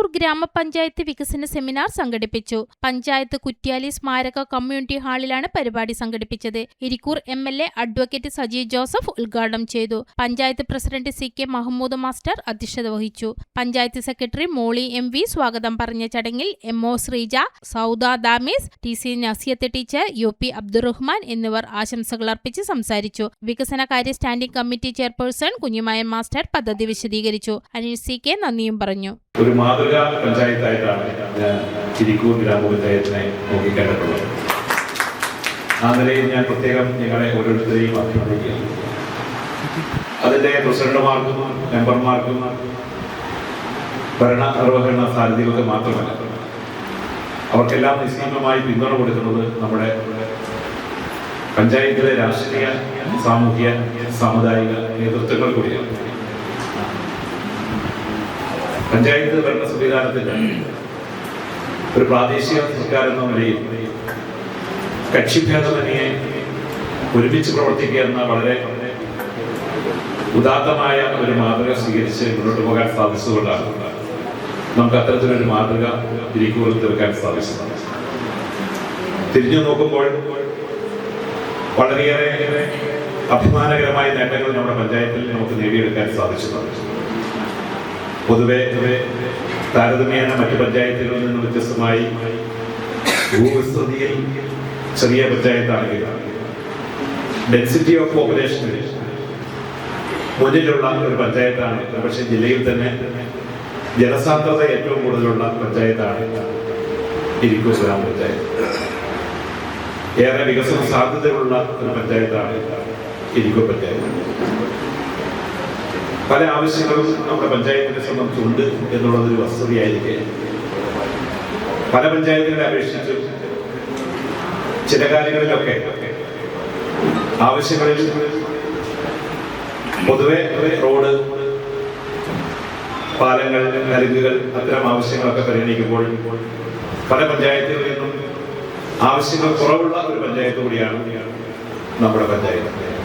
ഇരിക്കൂർ ഗ്രാമപഞ്ചായത്ത് വികസന സെമിനാർ സംഘടിപ്പിച്ചു. പഞ്ചായത്ത് കുറ്റ്യാലി സ്മാരക കമ്മ്യൂണിറ്റി ഹാളിലാണ് പരിപാടി സംഘടിപ്പിച്ചത്. Irikkur M L A advocate Saji Joseph ഉദ്ഘാടനം ചെയ്തു. Panchayat president C K Mahamood master അധ്യക്ഷത വഹിച്ചു. Panchayat secretary Molly M V സ്വാഗതം പറഞ്ഞ ചടങ്ങിൽ M O Sreeja Sauda ദാമീസ് T C Nasiyath teacher U P Abdurahman എന്നിവർ ആശംസകൾ അർപ്പിച്ച് സംസാരിച്ചു. വികസന കാര്യ standing committee chairperson Kunhumaya master പദ്ധതി വിശദീകരിച്ചു. അനിൽ സി കെ നന്ദിയും പറഞ്ഞു. ഒരു മാതൃകാ പഞ്ചായത്തായിട്ടാണ് ഞാൻ ചിരിക്കൂർ ഗ്രാമപഞ്ചായത്തിനെ നോക്കിക്കണ്ടിട്ടുള്ളത് ആ നിലയിൽ ഞാൻ പ്രത്യേകം ഞങ്ങളെ ഓരോരുത്തരെയും അഭിനന്ദിക്കുകയാണ് അതിന്റെ പ്രസിഡന്റുമാർക്കും മെമ്പർമാർക്കും ഭരണ നിർവഹണ സാരഥികൾക്ക് മാത്രമല്ല അവർക്കെല്ലാം നിസ്സീമമായി പിന്തുണ കൊടുക്കുന്നത് നമ്മുടെ പഞ്ചായത്തിലെ രാഷ്ട്രീയ സാമൂഹ്യ സാമുദായിക നേതൃത്വങ്ങൾ കൂടിയാണ്. പഞ്ചായത്ത് ഭരണ സംവിധാനത്തിൽ ഒരു പ്രാദേശിക സർക്കാർ എന്ന നിലയിൽ കക്ഷിഭേദമന്യെ ഒരുമിച്ച് പ്രവർത്തിക്കുക എന്ന വളരെ ഉദാത്തമായ ഒരു മാതൃക സ്വീകരിച്ച് മുന്നോട്ട് പോകാൻ സാധിച്ചതുകൊണ്ടാണ് നമുക്ക് അത്തരത്തിലൊരു മാതൃക ഇരിക്കുകൾ തീർക്കാൻ സാധിച്ചത്. തിരിഞ്ഞു നോക്കുമ്പോൾ വളരെയേറെ അഭിമാനകരമായ നേട്ടങ്ങൾ നമ്മുടെ പഞ്ചായത്തിൽ നമുക്ക് നേടിയെടുക്കാൻ സാധിച്ചിട്ടുണ്ട് പൊതുവെ താരതമ്യേന മറ്റു പഞ്ചായത്തുകളിൽ നിന്ന് വ്യത്യസ്തമായി ഭൂവിസ്തൃതിയിൽ ചെറിയ പഞ്ചായത്താണെങ്കിൽ ഡെൻസിറ്റി ഓഫ് പോപ്പുലേഷൻ മുന്നിലുള്ള ഒരു പഞ്ചായത്താണ്. പക്ഷേ ജില്ലയിൽ തന്നെ ജനസാന്ദ്രത ഏറ്റവും കൂടുതലുള്ള പഞ്ചായത്താണ് ഇരിക്കൂർ ഗ്രാമപഞ്ചായത്ത് ഏറെ വികസന സാധ്യതയുള്ള ഒരു പഞ്ചായത്താണ് ഇരിക്കൂർ പഞ്ചായത്ത്. പല ആവശ്യങ്ങളും നമ്മുടെ പഞ്ചായത്തിനെ സംബന്ധിച്ചുണ്ട് എന്നുള്ളതൊരു വസ്തുതയായിരിക്കെ. പല പഞ്ചായത്തുകളെ അപേക്ഷിച്ച് ചില കാര്യങ്ങളിലൊക്കെ ആവശ്യങ്ങളിൽ പൊതുവെ റോഡ് പാലങ്ങൾ നലുകുകൾ അത്തരം ആവശ്യങ്ങളൊക്കെ പരിഗണിക്കുമ്പോൾ പല പഞ്ചായത്തുകളിൽ നിന്നും ആവശ്യങ്ങൾ കുറവുള്ള ഒരു പഞ്ചായത്ത് കൂടിയാണ് നമ്മുടെ പഞ്ചായത്ത്.